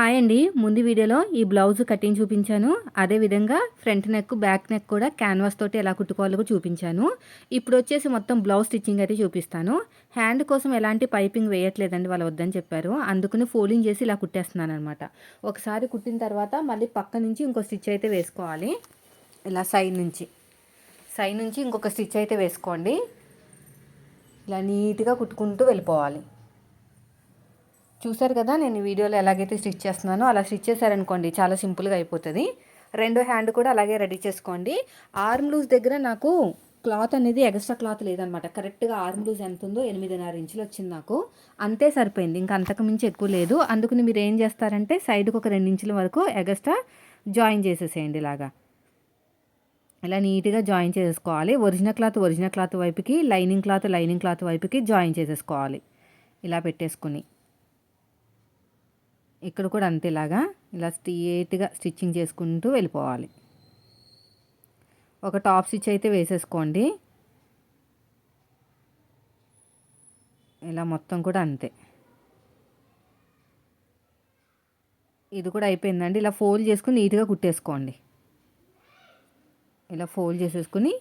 Hi అండి. ముందు వీడియోలో ఈ బ్లౌజ్ కటింగ్ చూపించాను. అదేవిధంగా ఫ్రంట్ నెక్ బ్యాక్ నెక్ కూడా క్యాన్వాస్ తోటి ఎలా కుట్టుకోవాలో చూపించాను. ఇప్పుడు వచ్చేసి మొత్తం బ్లౌజ్ స్టిచ్చింగ్ అయితే చూపిస్తాను. హ్యాండ్ కోసం ఎలాంటి పైపింగ్ వేయట్లేదండి వాళ్ళు వద్దని చెప్పారు. అందుకని ఫోల్డింగ్ చేసి ఇలా కుట్టేస్తున్నాను అనమాట ఒకసారి కుట్టిన తర్వాత మళ్ళీ పక్క నుంచి ఇంకో స్టిచ్ అయితే వేసుకోవాలి. ఇలా సైడ్ నుంచి. సైడ్ నుంచి ఇంకొక స్టిచ్ అయితే వేసుకోండి. ఇలా నీట్గా కుట్టుకుంటూ వెళ్ళిపోవాలి. చూసారు కదా నేను వీడియోలో ఎలాగైతే స్టిచ్ చేస్తున్నానో అలా స్టిచ్ చేశారనుకోండి చాలా సింపుల్గా అయిపోతుంది. రెండో హ్యాండ్ కూడా అలాగే రెడీ చేసుకోండి. ఆర్మ్ లూజ్ దగ్గర నాకు క్లాత్ అనేది ఎక్స్ట్రా క్లాత్ లేదనమాట. కరెక్ట్గా ఆర్మ్ లూజ్ ఎంత ఉందో ఎనిమిదిన్నర ఇంచులు వచ్చింది నాకు. అంతే సరిపోయింది ఇంకా అంతకు మించి ఎక్కువ లేదు. అందుకని మీరు ఏం చేస్తారంటే సైడ్కి ఒక రెండు ఇంచుల వరకు ఎగస్ట్రా జాయిన్ చేసేసేయండి ఇలాగా. ఇలా నీట్గా జాయిన్ చేసేసుకోవాలి. ఒరిజినల్ క్లాత్ ఒరిజినల్ క్లాత్ వైపుకి లైనింగ్ క్లాత్ లైనింగ్ క్లాత్ వైపుకి జాయిన్ చేసేసుకోవాలి. ఇలా పెట్టేసుకుని. ఇక్కడ కూడా అంతేలాగా ఇలా స్ట్రేట్గా స్టిచ్చింగ్ చేసుకుంటూ వెళ్ళిపోవాలి. ఒక టాప్ స్టిచ్ అయితే వేసేసుకోండి. ఇలా మొత్తం కూడా అంతే. ఇది కూడా అయిపోయిందండి. ఇలా ఫోల్డ్ చేసుకుని నీట్గా కుట్టేసుకోండి. ఇలా ఫోల్డ్ చేసేసుకుని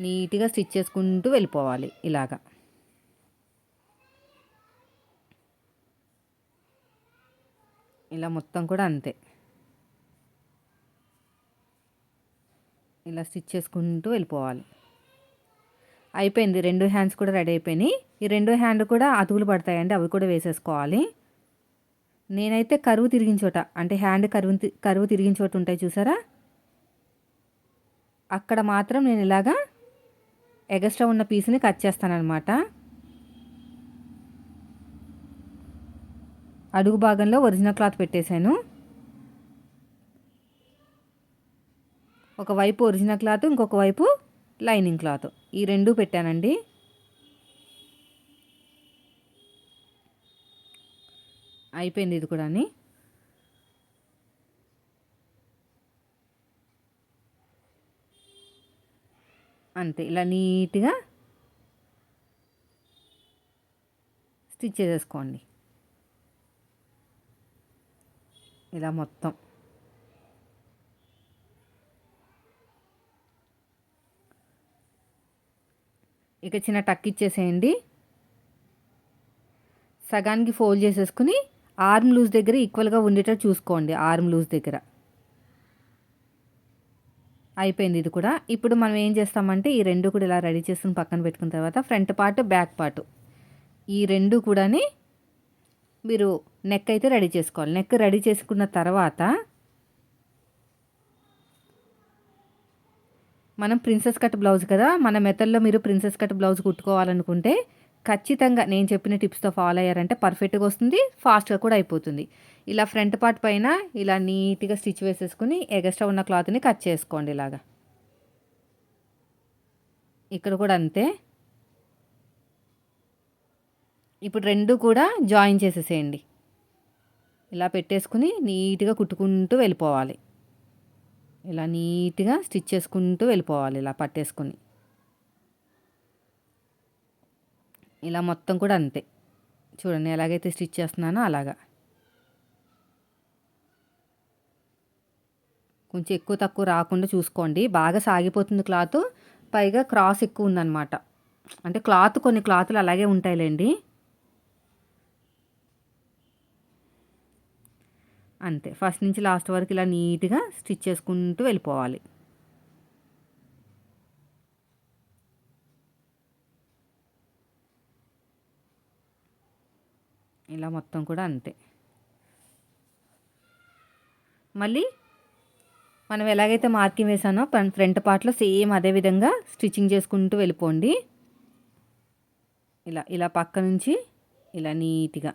నీట్గా స్టిచ్ చేసుకుంటూ వెళ్ళిపోవాలి ఇలాగా. ఇలా మొత్తం కూడా అంతే. ఇలా స్టిచ్ చేసుకుంటూ వెళ్ళిపోవాలి. అయిపోయింది. రెండు హ్యాండ్స్ కూడా రెడీ అయిపోయినాయి. ఈ రెండు హ్యాండ్ కూడా అతుకులు పడతాయండి. అవి కూడా వేసేసుకోవాలి. నేనైతే కరువు తిరిగిన చోట అంటే హ్యాండ్ కరువు కరువు తిరిగిన చోట ఉంటాయి చూసారా? అక్కడ మాత్రం నేను ఇలాగా ఎగస్ట్రా ఉన్న పీస్ని కట్ చేస్తానన్నమాట. అడుగు భాగంలో ఒరిజినల్ క్లాత్ పెట్టేశాను. ఒకవైపు ఒరిజినల్ క్లాత్ ఇంకొక వైపు లైనింగ్ క్లాత్. ఈ రెండు పెట్టానండి. అయిపోయింది ఇది కూడా అంతే ఇలా నీట్గా స్టిచ్ చేసేసుకోండి. ఇలా మొత్తం. ఇక చిన్న టక్ ఇచ్చేసేయండి. సగానికి ఫోల్డ్ చేసేసుకుని ఆర్మ్ లూజ్ దగ్గర ఈక్వల్గా ఉండేటట్టు చూసుకోండి ఆర్మ్ లూజ్ దగ్గర. అయిపోయింది ఇది కూడా. ఇప్పుడు మనం ఏం చేస్తామంటే ఈ రెండు కూడా ఇలా రెడీ చేసుకుని పక్కన పెట్టుకున్న తర్వాత ఫ్రంట్ పార్ట్ బ్యాక్ పార్ట్. ఈ రెండు కూడాని మీరు నెక్ అయితే రెడీ చేసుకోవాలి. నెక్ రెడీ చేసుకున్న తర్వాత మనం ప్రిన్సెస్ కట్ బ్లౌజ్ కదా మన మెథడ్లో మీరు ప్రిన్సెస్ కట్ బ్లౌజ్ కుట్టుకోవాలనుకుంటే ఖచ్చితంగా నేను చెప్పిన టిప్స్తో ఫాలో అయ్యారంటే పర్ఫెక్ట్గా వస్తుంది ఫాస్ట్గా కూడా అయిపోతుంది. ఇలా ఫ్రంట్ పార్ట్ పైన ఇలా నీట్గా స్టిచ్ వేసేసుకుని ఎగస్ట్రా ఉన్న క్లాత్ని కట్ చేసుకోండి ఇలాగా. ఇక్కడ కూడా అంతే. ఇప్పుడు రెండు కూడా జాయిన్ చేసేసేయండి. ఇలా పెట్టేసుకుని నీట్గా కుట్టుకుంటూ వెళ్ళిపోవాలి. ఇలా నీట్గా స్టిచ్ చేసుకుంటూ వెళ్ళిపోవాలి ఇలా పట్టేసుకుని. ఇలా మొత్తం కూడా అంతే. చూడండి ఎలాగైతే స్టిచ్ చేస్తున్నానో అలాగా. కొంచెం ఎక్కువ తక్కువ రాకుండా చూసుకోండి. బాగా సాగిపోతుంది క్లాత్. పైగా క్రాస్ ఎక్కువ ఉందన్నమాట. అంటే క్లాత్ కొన్ని క్లాతులు అలాగే ఉంటాయిలేండి. అంతే. ఫస్ట్ నుంచి లాస్ట్ వరకు ఇలా నీట్గా స్టిచ్ చేసుకుంటూ వెళ్ళిపోవాలి. ఇలా మొత్తం కూడా అంతే. మళ్ళీ మనం ఎలాగైతే మార్కింగ్ వేసానో ఫ్రంట్ పార్ట్లో సేమ్ అదే విధంగా స్టిచ్చింగ్ చేసుకుంటూ వెళ్ళిపోండి. ఇలా ఇలా పక్క నుంచి ఇలా నీట్గా.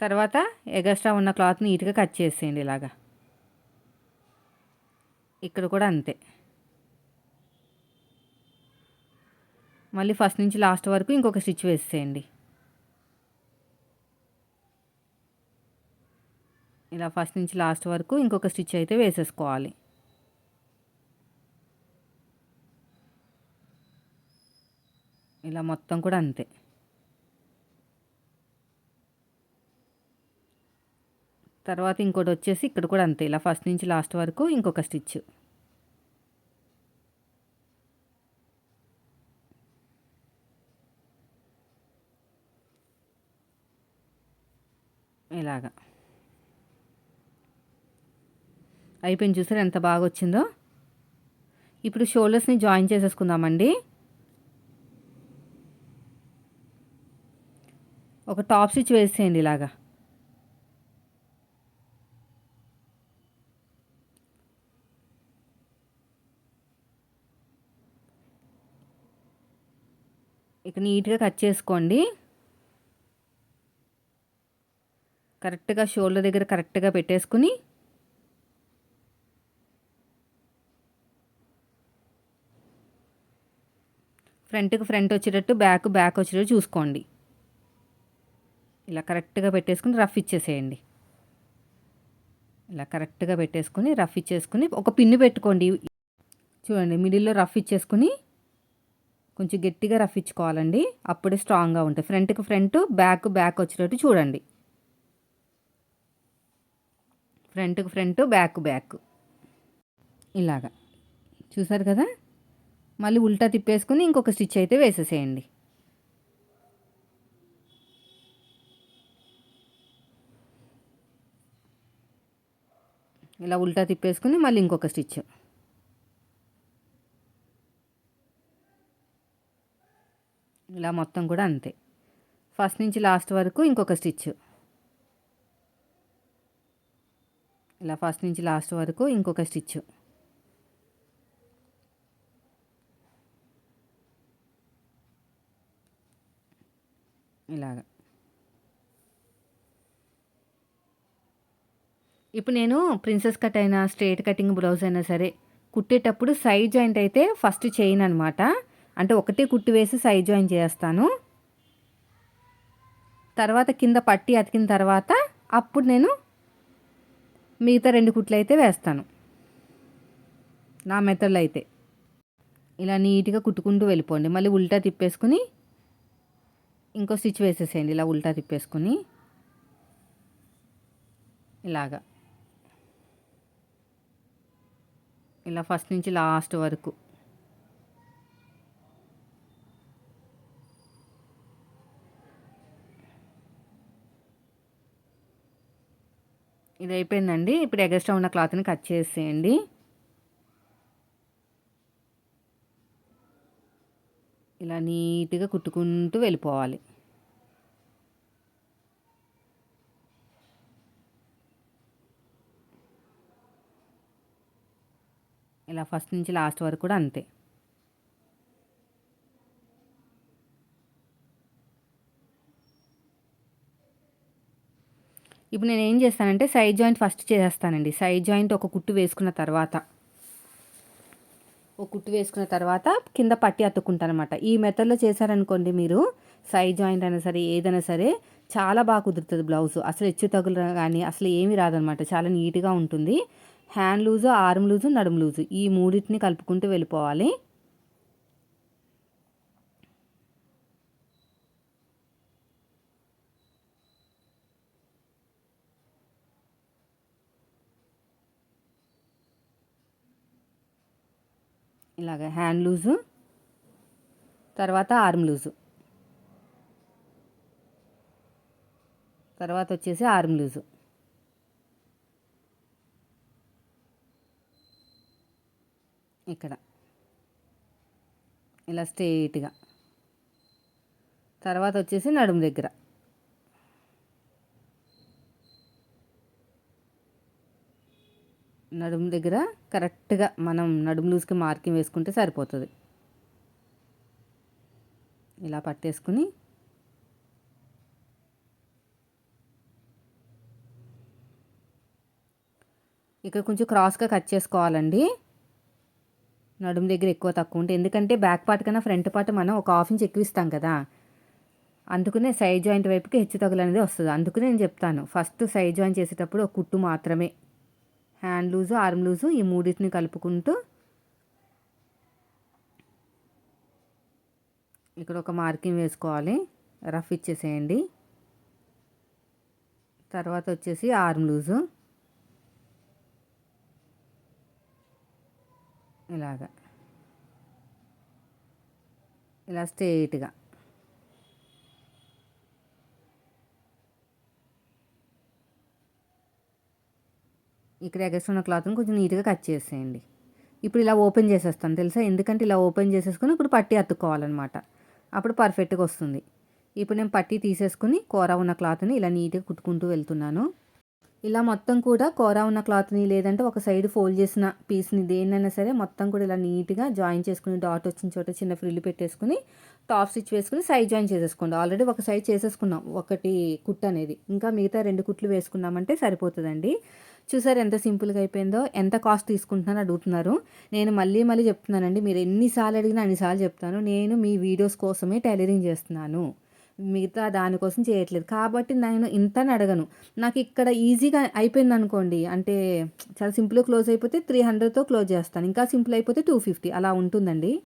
తర్వాత ఎగస్ట్రా ఉన్న క్లాత్ నీట్గా కట్ చేసేయండి ఇలాగా. ఇక్కడ కూడా అంతే. మళ్ళీ ఫస్ట్ నుంచి లాస్ట్ వరకు ఇంకొక స్టిచ్ వేసేయండి. ఇలా ఫస్ట్ నుంచి లాస్ట్ వరకు ఇంకొక స్టిచ్ అయితే వేసేసుకోవాలి. ఇలా మొత్తం కూడా అంతే. తర్వాత ఇంకోటి వచ్చేసి ఇక్కడ కూడా అంతే. ఇలా ఫస్ట్ నుంచి లాస్ట్ వరకు ఇంకొక స్టిచ్. ఇలాగా. అయిపోయింది చూసారు ఎంత బాగా వచ్చిందో? ఇప్పుడు షోల్డర్స్ని జాయిన్ చేసేసుకుందామండి. ఒక టాప్ స్టిచ్ వేసేయండి ఇలాగా. ఇక నీట్గా కట్ చేసుకోండి. కరెక్ట్గా షోల్డర్ దగ్గర కరెక్ట్గా పెట్టేసుకుని ఫ్రంట్కి ఫ్రంట్ వచ్చేటట్టు బ్యాక్ బ్యాక్ వచ్చేటట్టు చూసుకోండి. ఇలా కరెక్ట్గా పెట్టేసుకుని రఫ్ ఇచ్చేసేయండి. ఇలా కరెక్ట్గా పెట్టేసుకుని రఫ్ ఇచ్చేసుకుని ఒక పిన్ను పెట్టుకోండి. చూడండి మిడిల్లో రఫ్ ఇచ్చేసుకుని కొంచెం గట్టిగా రఫ్ అప్పుడే స్ట్రాంగ్గా ఉంటాయి ఫ్రంట్కి ఫ్రంట్ బ్యాక్ బ్యాక్ వచ్చేటట్టు చూడండి. ఫ్రంట్కి ఫ్రంట్ బ్యాక్ బ్యాక్ ఇలాగా. చూసారు కదా? మళ్ళీ ఉల్టా తిప్పేసుకుని ఇంకొక స్టిచ్ అయితే వేసేసేయండి. ఇలా ఉల్టా తిప్పేసుకుని మళ్ళీ ఇంకొక స్టిచ్ ఇలా మొత్తం కూడా అంతే. ఫస్ట్ నుంచి లాస్ట్ వరకు ఇంకొక స్టిచ్. ఇలా ఫస్ట్ నుంచి లాస్ట్ వరకు ఇంకొక స్టిచ్. ఇలాగా. ఇప్పుడు నేను ప్రిన్సెస్ కట్ అయినా స్ట్రేట్ కటింగ్ బ్లౌజ్ అయినా సరే కుట్టేటప్పుడు సైడ్ జాయింట్ అయితే ఫస్ట్ చేయను అనమాట అంటే ఒకటే కుట్టు వేసి సైడ్ జాయిన్ చేస్తాను. తర్వాత కింద పట్టి అతికిన తర్వాత అప్పుడు నేను మిగతా రెండు కుట్లు అయితే వేస్తాను. నా మెథడ్లో అయితే. ఇలా నీట్గా కుట్టుకుంటూ వెళ్ళిపోండి. మళ్ళీ ఉల్టా తిప్పేసుకుని ఇంకో స్టిచ్ వేసేసేయండి. ఇలా ఉల్టా తిప్పేసుకుని ఇలాగా. ఇలా ఫస్ట్ నుంచి లాస్ట్ వరకు. ఇది అయిపోయిందండి ఇప్పుడు ఎగస్ట్రా ఉన్న క్లాత్ని కట్ చేసేయండి. ఇలా నీట్గా కుట్టుకుంటూ వెళ్ళిపోవాలి. ఇలా ఫస్ట్ నుంచి లాస్ట్ వరకు కూడా అంతే. ఇప్పుడు నేను ఏం చేస్తానంటే సైడ్ జాయింట్ ఫస్ట్ చేసేస్తానండి. సైడ్ జాయింట్ ఒక కుట్టు వేసుకున్న తర్వాత ఒక కుట్టు వేసుకున్న తర్వాత కింద పట్టి అతుక్కుంటాను అనమాట ఈ మెథడ్లో చేశారనుకోండి మీరు సైడ్ జాయింట్ అయినా సరే ఏదైనా సరే చాలా బాగా కుదురుతుంది బ్లౌజ్ అసలు హెచ్చు తగులు కానీ అసలు ఏమీ రాదనమాట చాలా నీట్గా ఉంటుంది. హ్యాండ్ లూజు ఆర్మ్ లూజు నడుము లూజు ఈ మూడింటిని కలుపుకుంటూ వెళ్ళిపోవాలి. ఇలాగ హ్యాండ్ లూజు తర్వాత ఆర్మ్ లూజు. తర్వాత వచ్చేసి ఆర్మ్ లూజు. ఇక్కడ. ఇలా స్ట్రేట్గా తర్వాత వచ్చేసి నడుము దగ్గర. నడుము దగ్గర కరెక్ట్గా మనం నడుము లూజ్కి మార్కింగ్ వేసుకుంటే సరిపోతుంది. ఇలా పట్టేసుకుని ఇక్కడ కొంచెం క్రాస్గా కట్ చేసుకోవాలండి. నడుము దగ్గర ఎక్కువ తక్కువ ఉంటే ఎందుకంటే బ్యాక్ పార్ట్ కన్నా ఫ్రంట్ పార్ట్ మనం ఒక హాఫ్ ఇంచ్ ఎక్కువ ఇస్తాం కదా. అందుకనే సైడ్ జాయింట్ వైపుకి హెచ్చు తగులు అనేది వస్తుంది. అందుకనే నేను చెప్తాను. ఫస్ట్ సైడ్ జాయింట్ చేసేటప్పుడు ఒక కుట్టు మాత్రమే హ్యాండ్ లూజు ఆర్మ్ లూజు ఈ మూడింటిని కలుపుకుంటూ ఇక్కడ ఒక మార్కింగ్ వేసుకోవాలి. రఫ్ ఇచ్చేసేయండి. తర్వాత వచ్చేసి ఆర్మ్ లూజు. ఇలాగా. ఇలా స్ట్రేట్గా ఇక్కడ ఎగస్ట్ ఉన్న క్లాత్ని కొంచెం నీట్గా కట్ చేసేయండి. ఇప్పుడు ఇలా ఓపెన్ చేసేస్తాను తెలుసా? ఎందుకంటే ఇలా ఓపెన్ చేసేసుకుని ఇప్పుడు పట్టి అతుక్కోవాలన్నమాట. అప్పుడు పర్ఫెక్ట్గా వస్తుంది. ఇప్పుడు నేను పట్టి తీసేసుకుని కూర ఉన్న క్లాత్ని ఇలా నీట్గా కుట్టుకుంటూ వెళ్తున్నాను. ఇలా మొత్తం కూడా కూర ఉన్న క్లాత్ని లేదంటే ఒక సైడ్ ఫోల్డ్ చేసిన పీస్ని దేన్నైనా సరే మొత్తం కూడా ఇలా నీట్గా జాయిన్ చేసుకుని డాట్ వచ్చిన చోట చిన్న ఫ్రిల్లు పెట్టేసుకుని టాప్ స్టిచ్ వేసుకుని సైడ్ జాయిన్ చేసేసుకోండి. ఆల్రెడీ ఒక సైడ్ చేసేసుకున్నాం ఒకటి కుట్ అనేది. ఇంకా మిగతా రెండు కుట్లు వేసుకున్నామంటే సరిపోతుందండి. చూసారు ఎంత సింపుల్గా అయిపోయిందో ఎంత కాస్ట్ తీసుకుంటున్నారో అడుగుతున్నారు. నేను మళ్ళీ మళ్ళీ చెప్తున్నానండి మీరు ఎన్నిసార్లు అడిగినా అన్నిసార్లు చెప్తాను. నేను మీ వీడియోస్ కోసమే టైలరింగ్ చేస్తున్నాను. మిగతా దానికోసం చేయట్లేదు. కాబట్టి నేను ఇంతని అడగను. నాకు ఇక్కడ ఈజీగా అయిపోయింది అనుకోండి అంటే చాలా సింపుల్గా క్లోజ్ అయిపోతే త్రీ హండ్రెడ్తో క్లోజ్ చేస్తాను. ఇంకా సింపుల్ అయిపోతే టూ ఫిఫ్టీ అలా ఉంటుందండి.